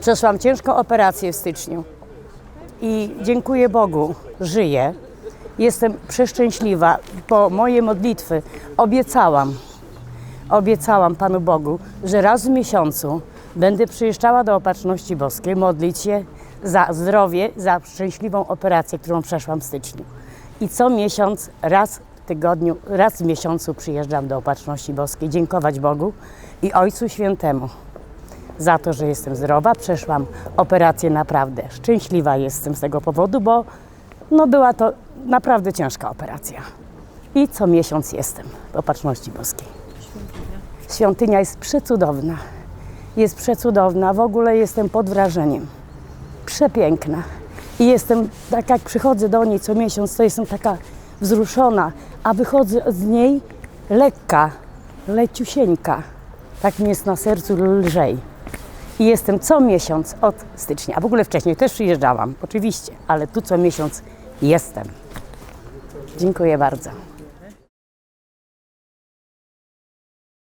Przeszłam ciężką operację w styczniu i dziękuję Bogu, żyję. Jestem przeszczęśliwa, bo moje modlitwy obiecałam, obiecałam Panu Bogu, że raz w miesiącu będę przyjeżdżała do Opatrzności Boskiej modlić się za zdrowie, za szczęśliwą operację, którą przeszłam w styczniu. I co miesiąc, raz w tygodniu, raz w miesiącu przyjeżdżam do Opatrzności Boskiej, dziękować Bogu i Ojcu Świętemu za to, że jestem zdrowa. Przeszłam operację naprawdę. Szczęśliwa jestem z tego powodu, bo no była to naprawdę ciężka operacja. I co miesiąc jestem w Opatrzności Boskiej. Świątynia jest przecudowna. Jest przecudowna. W ogóle jestem pod wrażeniem. Przepiękna. I jestem, tak jak przychodzę do niej co miesiąc, to jestem taka wzruszona, a wychodzę z niej lekka, leciusieńka. Tak mi jest na sercu lżej. I jestem co miesiąc od stycznia. A w ogóle wcześniej też przyjeżdżałam, oczywiście, ale tu co miesiąc jestem. Dziękuję bardzo.